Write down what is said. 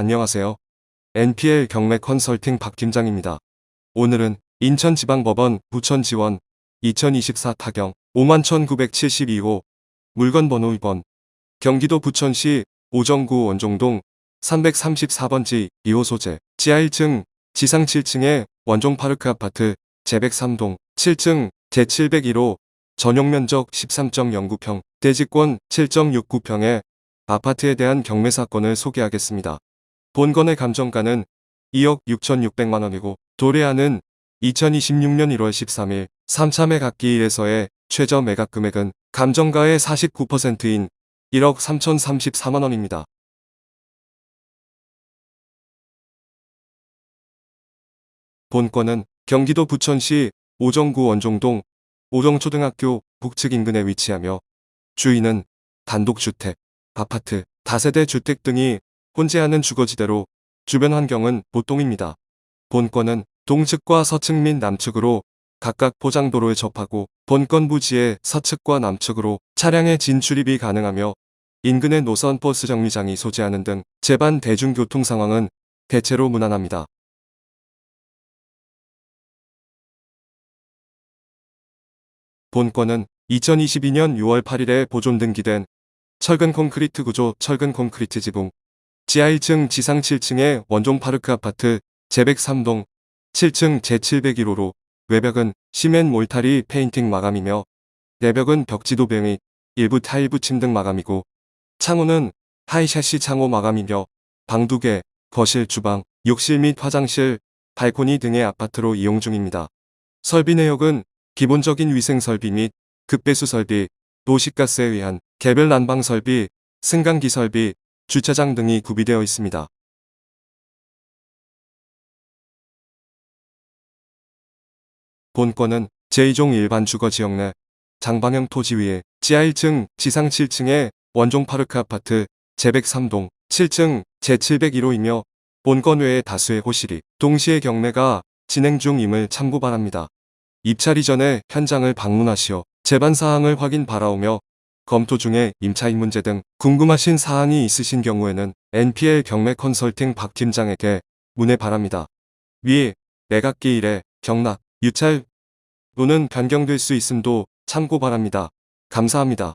안녕하세요. NPL 경매 컨설팅 박 팀장입니다. 오늘은 인천지방법원 부천지원 2024 타경 51,972호 물건 번호 2번 경기도 부천시 오정구 원종동 334번지 2호 소재 지하 1층 지상 7층의 원종파르크 아파트 제103동 7층 제701호 전용 면적 13.09평 대지권 7.69평의 아파트에 대한 경매 사건을 소개하겠습니다. 본건의 감정가는 2억 6,600만 원이고 도래하는 2026년 1월 13일 3차 매각기일에서의 최저 매각 금액은 감정가의 49%인 1억 3,034만 원입니다. 본건은 경기도 부천시 오정구 원종동 오정초등학교 북측 인근에 위치하며 주인은 단독주택, 아파트, 다세대 주택 등이 혼재하는 주거지대로 주변 환경은 보통입니다. 본건은 동측과 서측 및 남측으로 각각 포장도로에 접하고 본건 부지의 서측과 남측으로 차량의 진출입이 가능하며 인근의 노선 버스 정류장이 소재하는 등 제반 대중교통 상황은 대체로 무난합니다. 본건은 2022년 6월 8일에 보존 등기된 철근 콘크리트 구조 철근 콘크리트 지붕 지하 1층 지상 7층의 원종 파르크 아파트 제103동 7층 제701호로 외벽은 시멘 몰타리 페인팅 마감이며 내벽은 벽지도배 및 일부 타일 붙임 등 마감이고 창호는 하이샤시 창호 마감이며 방 2개, 거실, 주방, 욕실 및 화장실, 발코니 등의 아파트로 이용 중입니다. 설비 내역은 기본적인 위생 설비 및 급배수 설비, 도시가스에 의한 개별 난방 설비, 승강기 설비, 주차장 등이 구비되어 있습니다. 본건은 제2종 일반 주거 지역 내 장방형 토지 위에 지하 1층, 지상 7층의 원종 파르크 아파트 제103동 7층 제701호이며 본건 외에 다수의 호실이 동시에 경매가 진행 중임을 참고 바랍니다. 입찰 이전에 현장을 방문하시어 재반 사항을 확인 바라오며 검토 중에 임차인 문제 등 궁금하신 사항이 있으신 경우에는 NPL 경매 컨설팅 박 팀장에게 문의 바랍니다. 위 매각기일에 경락, 유찰 또는 변경될 수 있음도 참고 바랍니다. 감사합니다.